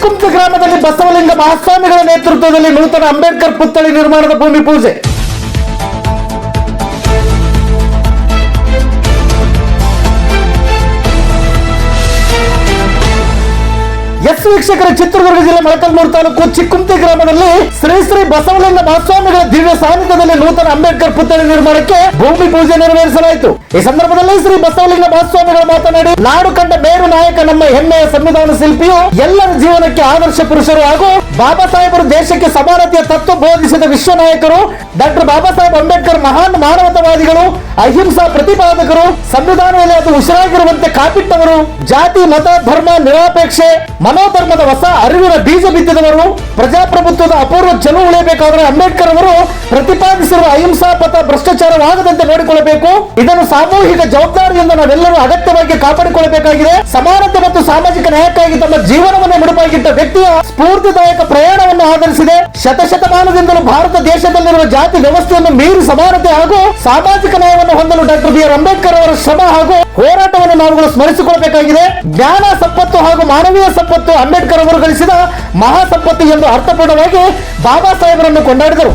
ಚಿಕ್ಕುಂತ ಗ್ರಾಮದಲ್ಲಿ ಬಸವಲಿಂಗ ಮಹಾಸ್ವಾಮಿಗಳ ನೇತೃತ್ವದಲ್ಲಿ ನೂತನ ಅಂಬೇಡ್ಕರ್ ಪುತ್ಥಳಿ ನಿರ್ಮಾಣದ ಭೂಮಿ ಪೂಜೆ. ಎಸ್ ವೀಕ್ಷಕರ ಚಿತ್ರದುರ್ಗ ಜಿಲ್ಲೆ ಮೊಳಕಲ್ಮೂರು ತಾಲೂಕು ಚಿಕ್ಕುಂತೆ ಗ್ರಾಮದಲ್ಲಿ ಶ್ರೀ ಶ್ರೀ ಬಸವಲಿಂಗ ಮಹಾಸ್ವಾಮಿಗಳ ದಿವ್ಯ ಸಾನ್ನಿಧ್ಯದಲ್ಲಿ ನೂತನ ಅಂಬೇಡ್ಕರ್ ಪುತ್ಥಳಿ ನಿರ್ಮಾಣಕ್ಕೆ ಭೂಮಿ ಪೂಜೆ ನೆರವೇರಿಸಲಾಯಿತು. ಈ ಸಂದರ್ಭದಲ್ಲಿ ಶ್ರೀ ಬಸವಲಿಂಗ ಮಹಾಸ್ವಾಮಿಗಳು ಮಾತನಾಡಿ, ನಾಡು ಕಂಡ ಮೇರು ನಾಯಕ ನಮ್ಮ ಹೆಮ್ಮೆಯ ಸಂವಿಧಾನ ಶಿಲ್ಪಿಯು ಎಲ್ಲರ ಜೀವನಕ್ಕೆ ಆದರ್ಶ ಪುರುಷರು ಹಾಗೂ ಬಾಬಾ ಸಾಹೇಬರು ದೇಶಕ್ಕೆ ಸಮಾನತೆಯ ತತ್ವ ಬೋಧಿಸಿದ ವಿಶ್ವ ನಾಯಕರು ಡಾಕ್ಟರ್ ಬಾಬಾ ಸಾಹೇಬ್ ಅಂಬೇಡ್ಕರ್ ಮಹಾನ್ ಮಾನವತಾವಾದಿಗಳು, ಅಹಿಂಸಾ ಪ್ರತಿಪಾದಕರು, ಸಂವಿಧಾನದಲ್ಲಿ ಅದು ಉಸಿರಾಗಿರುವಂತೆ ಕಾಪಿಟ್ಟವರು, ಜಾತಿ, ಮತ, ಧರ್ಮ, ನಿರಾಪೇಕ್ಷೆ ಮನೋಧರ್ಮದ ಹೊಸ ಅರಿವಿನ ಬೀಜ ಬಿತ್ತಿದವರು, ಪ್ರಜಾಪ್ರಭುತ್ವದ ಅಪೂರ್ವ ಜನ ಉಳಿಯಬೇಕಾದ್ರೆ ಅಂಬೇಡ್ಕರ್ ಅವರು ಪ್ರತಿಪಾದಿಸಿರುವ ಅಹಿಂಸಾ ಪಥ ಭ್ರಷ್ಟಾಚಾರವಾಗದಂತೆ ನೋಡಿಕೊಳ್ಳಬೇಕು. ಇದನ್ನು ಸಾಮೂಹಿಕ ಜವಾಬ್ದಾರಿಯಿಂದ ನಾವೆಲ್ಲರೂ ಅಗತ್ಯವಾಗಿ ಕಾಪಾಡಿಕೊಳ್ಳಬೇಕಾಗಿದೆ. ಸಮಾನತೆ ಮತ್ತು ಸಾಮಾಜಿಕ ನ್ಯಾಯಕ್ಕಾಗಿ ತಮ್ಮ ಜೀವನವನ್ನು ಮುಡುಪಾಗಿಟ್ಟ ವ್ಯಕ್ತಿಯ ಸ್ಫೂರ್ತಿದಾಯಕ ಪ್ರಯಾಣವನ್ನು ಆಧರಿಸಿದೆ. ಶತಶತಮಾನದಿಂದಲೂ ಭಾರತ ದೇಶದಲ್ಲಿರುವ ಜಾತಿ ವ್ಯವಸ್ಥೆಯನ್ನು ಮೀರಿ ಸಮಾನತೆ ಹಾಗೂ ಸಾಮಾಜಿಕ ನ್ಯಾಯವನ್ನು ಹೊಂದಲು ಡಾಕ್ಟರ್ ಬಿ. ಆರ್. ಅಂಬೇಡ್ಕರ್ ಅವರ ಶ್ರಮ ಹಾಗೂ ಹೋರಾಟವನ್ನು ನಾವುಗಳು ಸ್ಮರಿಸಿಕೊಳ್ಳಬೇಕಾಗಿದೆ. ಜ್ಞಾನ ಸಂಪತ್ತು ಹಾಗೂ ಮಾನವೀಯ ಸಂಪತ್ತು ಅಂಬೇಡ್ಕರ್ ಅವರು ಗಳಿಸಿದ ಮಹಾ ಸಂಪತ್ತು ಎಂದು ಅರ್ಥಪೂರ್ಣವಾಗಿ ಬಾಬಾ ಸಾಹೇಬರನ್ನು ಕೊಂಡಾಡಿದರು.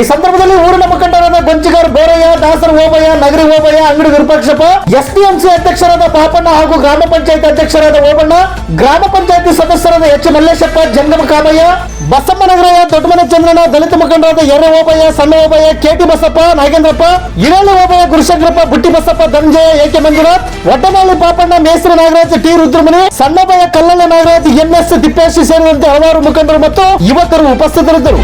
ಈ ಸಂದರ್ಭದಲ್ಲಿ ಊರಿನ ಮುಖಂಡರಾದ ಗೊಂಚಿಗಾರ್ ಬೋರಯ್ಯ ದಾಸರ ಓಬಯ್ಯ, ನಗರಿ ಓಬಯ್ಯ, ಅಂಗಡಿ ವಿರೂಪಾಕ್ಷಪ್ಪ, ಎಸ್ಡಿಎಂಸಿ ಅಧ್ಯಕ್ಷರಾದ ಪಾಪಣ್ಣ ಹಾಗೂ ಗ್ರಾಮ ಪಂಚಾಯತ್ ಅಧ್ಯಕ್ಷರಾದ ಓಬಣ್ಣ, ಗ್ರಾಮ ಪಂಚಾಯತಿ ಸದಸ್ಯರಾದ ಎಚ್ ಮಲ್ಲೇಶಪ್ಪ, ಜಂಗಮ ಕಾಮಯ್ಯ ಬಸಮ್ಮ ನಗರಯ್ಯ ದೊಡ್ಡಮನೆ ಚಂದ್ರನ, ದಲಿತ ಮುಖಂಡರಾದ ಎರ Obayya Sanna Obayya K T Basappa, Nagendrappa ಇರಳು Obayya Gurushankarappa, Butti Basappa, Dhananjaya A K Manjunath Ottanahalli Papanna Mesri Nagaraj, T Rudramuni, ಸಣ್ಣಬಯ್ಯ, Kallanna Nagaraj MS Tippesh ಸೇರಿದಂತೆ ಹಲವಾರು ಮುಖಂಡರು ಮತ್ತು ಯುವಕರು ಉಪಸ್ಥಿತರಿದ್ದರು.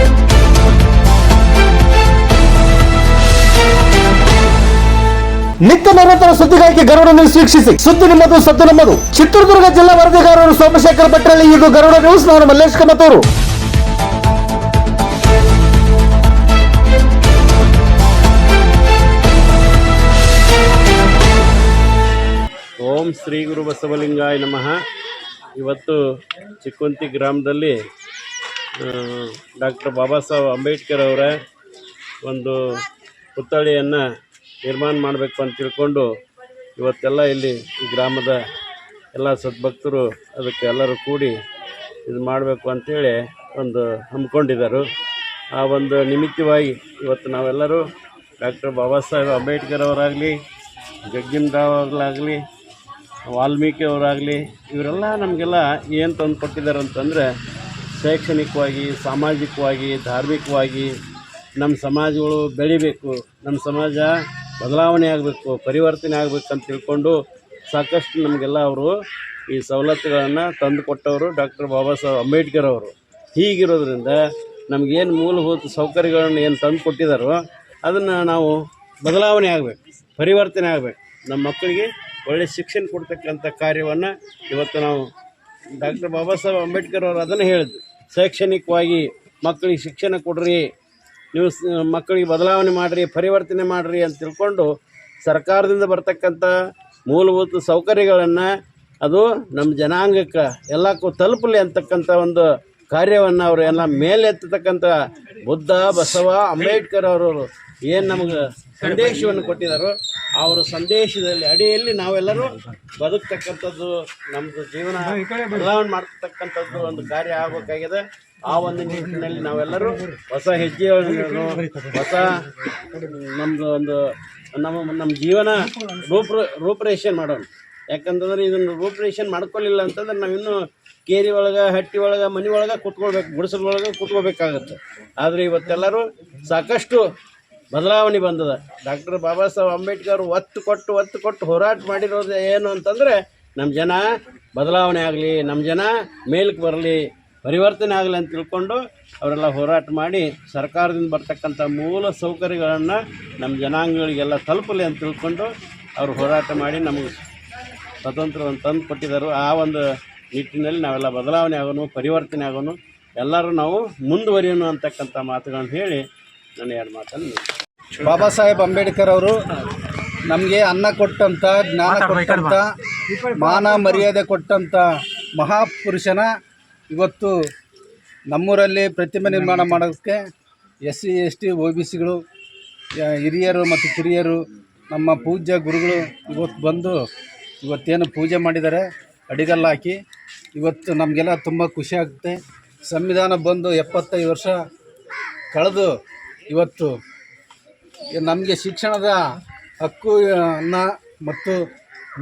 ನಿತ್ಯ ನಿರಂತರ ಸುದ್ದಿಗಾಗಿ ಗರುಡ ನ್ಯೂಸ್ ವೀಕ್ಷಿಸಿ. ಸುದ್ದಿ ನಿಮ್ಮದು, ಸದ್ದು ನಮ್ಮದು. ಚಿತ್ರದುರ್ಗ ಜಿಲ್ಲಾ ವರದಿಗಾರರು ಸೋಮಶೇಖರ್ ಭಟ್ರಳ್ಳಿ ಇದು ಗರುಡ ನ್ಯೂಸ್. ನಾನು ಮಲ್ಲೇಶ್ ಕಮತೂರು. ಶ್ರೀ ಗುರು ಬಸವಲಿಂಗಾಯ ನಮಃ. ಇವತ್ತು ಚಿಕ್ಕುಂತಿ ಗ್ರಾಮದಲ್ಲಿ ಡಾಕ್ಟರ್ ಬಾಬಾ ಸಾಹೇಬ್ ಅಂಬೇಡ್ಕರ್ ಅವರ ಒಂದು ಪುತ್ಥಳಿಯನ್ನು ನಿರ್ಮಾಣ ಮಾಡಬೇಕು ಅಂತ ತಿಳ್ಕೊಂಡು ಇವತ್ತೆಲ್ಲ ಇಲ್ಲಿ ಈ ಗ್ರಾಮದ ಎಲ್ಲ ಸದ್ಭಕ್ತರು ಅದಕ್ಕೆ ಎಲ್ಲರೂ ಕೂಡಿ ಇದು ಮಾಡಬೇಕು ಅಂಥೇಳಿ ಒಂದು ಹಮ್ಮಿಕೊಂಡಿದ್ದರು. ಆ ಒಂದು ನಿಮಿತ್ತವಾಗಿ ಇವತ್ತು ನಾವೆಲ್ಲರೂ ಡಾಕ್ಟರ್ ಬಾಬಾ ಸಾಹೇಬ್ ಅಂಬೇಡ್ಕರ್ ಅವರಾಗಲಿ ಜಗ್ಗಿಂರಾವ್ ಅವರಾಗಲಿ ವಾಲ್ಮೀಕಿ ಅವರಾಗಲಿ ಇವರೆಲ್ಲ ನಮಗೆಲ್ಲ ಏನು ತಂದು ಕೊಟ್ಟಿದ್ದಾರೆ ಅಂತಂದರೆ, ಶೈಕ್ಷಣಿಕವಾಗಿ, ಸಾಮಾಜಿಕವಾಗಿ, ಧಾರ್ಮಿಕವಾಗಿ ನಮ್ಮ ಸಮಾಜಗಳು ಬೆಳಿಬೇಕು. ನಮ್ಮ ಸಮಾಜ ಬದಲಾವಣೆ ಆಗಬೇಕು, ಪರಿವರ್ತನೆ ಆಗಬೇಕು ಅಂತ ತಿಳ್ಕೊಂಡು ಸಾಕಷ್ಟು ನಮಗೆಲ್ಲ ಅವರು ಈ ಸವಲತ್ತುಗಳನ್ನು ತಂದು ಕೊಟ್ಟವರು ಡಾಕ್ಟರ್ ಬಾಬಾ ಸಾಹೇಬ್ ಅಂಬೇಡ್ಕರ್ ಅವರು. ಹೀಗಿರೋದ್ರಿಂದ ನಮಗೇನು ಮೂಲಭೂತ ಸೌಕರ್ಯಗಳನ್ನು ಏನು ತಂದು ಕೊಟ್ಟಿದ್ದಾರೋ ಅದನ್ನು ನಾವು ಬದಲಾವಣೆ ಆಗಬೇಕು, ಪರಿವರ್ತನೆ ಆಗಬೇಕು. ನಮ್ಮ ಮಕ್ಕಳಿಗೆ ಒಳ್ಳೆಯ ಶಿಕ್ಷಣ ಕೊಡ್ತಕ್ಕಂಥ ಕಾರ್ಯವನ್ನು ಇವತ್ತು ನಾವು ಡಾಕ್ಟರ್ ಬಾಬಾ ಸಾಹೇಬ್ ಅಂಬೇಡ್ಕರ್ ಅವರು ಅದನ್ನು ಹೇಳಿದ್ರು. ಶೈಕ್ಷಣಿಕವಾಗಿ ಮಕ್ಕಳಿಗೆ ಶಿಕ್ಷಣ ಕೊಡ್ರಿ, ನೀವು ಮಕ್ಕಳಿಗೆ ಬದಲಾವಣೆ ಮಾಡಿರಿ, ಪರಿವರ್ತನೆ ಮಾಡಿರಿ ಅಂತ ತಿಳ್ಕೊಂಡು ಸರ್ಕಾರದಿಂದ ಬರ್ತಕ್ಕಂಥ ಮೂಲಭೂತ ಸೌಕರ್ಯಗಳನ್ನು ಅದು ನಮ್ಮ ಜನಾಂಗಕ್ಕೆ ಎಲ್ಲಕ್ಕೂ ತಲುಪಲಿ ಅಂತಕ್ಕಂಥ ಒಂದು ಕಾರ್ಯವನ್ನು ಅವರು ಎಲ್ಲ ಮೇಲೆತ್ತತಕ್ಕಂಥ ಬುದ್ಧ ಬಸವ ಅಂಬೇಡ್ಕರ್ ಅವರು ಏನು ನಮಗೆ ಸಂದೇಶವನ್ನು ಕೊಟ್ಟಿದ್ದಾರೋ ಅವರ ಸಂದೇಶದಲ್ಲಿ ಅಡಿಯಲ್ಲಿ ನಾವೆಲ್ಲರೂ ಬದುಕ್ತಕ್ಕಂಥದ್ದು ನಮ್ಮದು ಜೀವನ ಬದಲಾವಣೆ ಮಾಡ್ತಕ್ಕಂಥದ್ದು ಒಂದು ಕಾರ್ಯ ಆಗಬೇಕಾಗಿದೆ. ಆ ಒಂದು ನಿಟ್ಟಿನಲ್ಲಿ ನಾವೆಲ್ಲರೂ ಹೊಸ ಹೆಜ್ಜೆಗಳನ್ನು ಹೊಸ ನಮ್ಮದು ಒಂದು ನಮ್ಮ ನಮ್ಮ ಜೀವನ ರೂಪ ರೂಪರೇಷನ್ ಮಾಡೋಣ. ಯಾಕಂತಂದ್ರೆ ಇದನ್ನು ರೂಪರೇಷನ್ ಮಾಡ್ಕೊಳ್ಳಿಲ್ಲ ಅಂತಂದ್ರೆ ನಾವಿನ್ನೂ ಕೇರಿ ಒಳಗೆ ಹಟ್ಟಿ ಒಳಗೆ ಮನೆ ಒಳಗೆ ಕುತ್ಕೊಳ್ಬೇಕು ಗುಡಿಸಲೊಳಗೆ ಕುತ್ಕೋಬೇಕಾಗತ್ತೆ ಆದರೆ ಇವತ್ತೆಲ್ಲರೂ ಸಾಕಷ್ಟು ಬದಲಾವಣೆ ಬಂದದ. ಡಾಕ್ಟರ್ ಬಾಬಾ ಸಾಹೇಬ್ ಅಂಬೇಡ್ಕರ್ ಒತ್ತು ಕೊಟ್ಟು ಒತ್ತು ಕೊಟ್ಟು ಹೋರಾಟ ಮಾಡಿರೋದು ಏನು ಅಂತಂದರೆ ನಮ್ಮ ಜನ ಬದಲಾವಣೆ ಆಗಲಿ ನಮ್ಮ ಜನ ಮೇಲಕ್ಕೆ ಬರಲಿ, ಪರಿವರ್ತನೆ ಆಗಲಿ ಅಂತ ತಿಳ್ಕೊಂಡು ಅವರೆಲ್ಲ ಹೋರಾಟ ಮಾಡಿ ಸರ್ಕಾರದಿಂದ ಬರ್ತಕ್ಕಂಥ ಮೂಲ ಸೌಕರ್ಯಗಳನ್ನು ನಮ್ಮ ಜನಾಂಗಗಳಿಗೆಲ್ಲ ತಲುಪಲಿ ಅಂತ ತಿಳ್ಕೊಂಡು ಅವರು ಹೋರಾಟ ಮಾಡಿ ನಮಗೆ ಸ್ವತಂತ್ರವನ್ನು ತಂದು ಕೊಟ್ಟಿದ್ದಾರೆ. ಆ ಒಂದು ನಿಟ್ಟಿನಲ್ಲಿ ನಾವೆಲ್ಲ ಬದಲಾವಣೆ ಆಗೋನು, ಪರಿವರ್ತನೆ ಆಗೋನು ಎಲ್ಲರೂ ನಾವು ಮುಂದುವರಿಯೋಣ ಅಂತಕ್ಕಂಥ ಮಾತುಗಳನ್ನು ಹೇಳಿ ನಾನು ಎರಡು ಮಾತನ್ನು ಬಾಬಾ ಸಾಹೇಬ್ ಅಂಬೇಡ್ಕರ್ ಅವರು ನಮಗೆ ಅನ್ನ ಕೊಟ್ಟಂಥ ಜ್ಞಾನ ಕೊಟ್ಟಂಥ ಮಾನ ಮರ್ಯಾದೆ ಕೊಟ್ಟಂಥ ಮಹಾಪುರುಷನ ಇವತ್ತು ನಮ್ಮೂರಲ್ಲಿ ಪ್ರತಿಮೆ ನಿರ್ಮಾಣ ಮಾಡೋದಕ್ಕೆ S C S T O B ಸಿಗಳು ಹಿರಿಯರು ಮತ್ತು ಕಿರಿಯರು ನಮ್ಮ ಪೂಜ್ಯ ಗುರುಗಳು ಇವತ್ತು ಬಂದು ಇವತ್ತೇನು ಪೂಜೆ ಮಾಡಿದ್ದಾರೆ ಅಡಿಗಲ್ಲ ಹಾಕಿ ಇವತ್ತು ನಮಗೆಲ್ಲ ತುಂಬ ಖುಷಿ ಆಗುತ್ತೆ. ಸಂವಿಧಾನ ಬಂದು ಎಪ್ಪತ್ತೈದು ವರ್ಷ ಕಳೆದು ಇವತ್ತು ನಮಗೆ ಶಿಕ್ಷಣದ ಹಕ್ಕು ಅನ್ನ ಮತ್ತು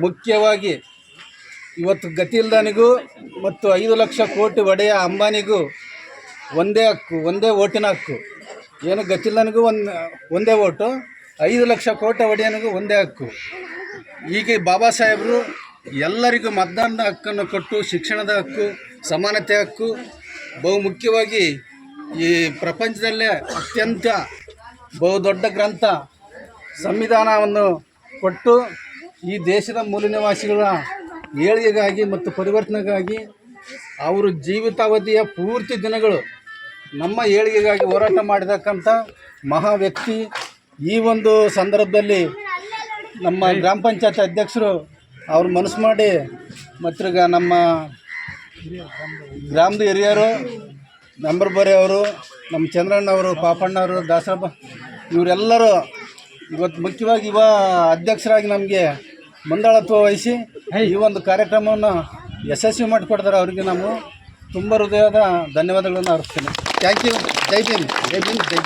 ಮುಖ್ಯವಾಗಿ ಇವತ್ತು ಗತಿಲ್ದನಿಗೂ ಮತ್ತು ಐದು ಲಕ್ಷ ಕೋಟಿ ಒಡೆಯ ಅಂಬಾನಿಗೂ ಒಂದೇ ಹಕ್ಕು, ಒಂದೇ ಓಟಿನ ಹಕ್ಕು. ಏನು ಗತಿಲ್ದನಿಗೂ ಒಂದು, ಒಂದೇ ಓಟು, ಐದು ಲಕ್ಷ ಕೋಟಿ ಒಡೆಯನಿಗೂ ಒಂದೇ ಹಕ್ಕು. ಹೀಗೆ ಬಾಬಾ ಸಾಹೇಬರು ಎಲ್ಲರಿಗೂ ಮತದಾನದ ಹಕ್ಕನ್ನು ಕೊಟ್ಟು ಶಿಕ್ಷಣದ ಹಕ್ಕು ಸಮಾನತೆ ಹಕ್ಕು ಬಹು ಮುಖ್ಯವಾಗಿ ಈ ಪ್ರಪಂಚದಲ್ಲೇ ಅತ್ಯಂತ ಬಹುದೊಡ್ಡ ಗ್ರಂಥ ಸಂವಿಧಾನವನ್ನು ಕೊಟ್ಟು ಈ ದೇಶದ ಮೂಲ ನಿವಾಸಿಗಳ ಏಳಿಗೆಗಾಗಿ ಮತ್ತು ಪರಿವರ್ತನೆಗಾಗಿ ಅವರು ಜೀವಿತಾವಧಿಯ ಪೂರ್ತಿ ದಿನಗಳು ನಮ್ಮ ಏಳಿಗೆಗಾಗಿ ಹೋರಾಟ ಮಾಡಿದಕ್ಕಂಥ ಮಹಾ ವ್ಯಕ್ತಿ. ಈ ಒಂದು ಸಂದರ್ಭದಲ್ಲಿ ನಮ್ಮ ಗ್ರಾಮ ಪಂಚಾಯತ್ ಅಧ್ಯಕ್ಷರು ಅವ್ರು ಮನಸ್ಸು ಮಾಡಿ ಮತ್ತೀಗ ನಮ್ಮ ಗ್ರಾಮದ ಹಿರಿಯರು ನಂಬರ್ ಬರೆ ಅವರು, ನಮ್ಮ ಚಂದ್ರಣ್ಣ ಅವರು, ಪಾಪಣ್ಣ ಅವರು, ದಾಸರಪ್ಪ, ಇವರೆಲ್ಲರೂ ಇವತ್ತು ಮುಖ್ಯವಾಗಿ ಇವ ಅಧ್ಯಕ್ಷರಾಗಿ ನಮಗೆ ಮುಂದಾಳತ್ವ ವಹಿಸಿ ಈ ಒಂದು ಕಾರ್ಯಕ್ರಮವನ್ನು ಯಶಸ್ವಿ ಮಾಡಿಕೊಡ್ತಾರೆ ಅವರಿಗೆ ನಾವು ತುಂಬ ಹೃದಯದ ಧನ್ಯವಾದಗಳನ್ನು ಅರ್ಪಿಸ್ತೇನೆ. Thank you Jai Bhim. Jai Bhim. Jai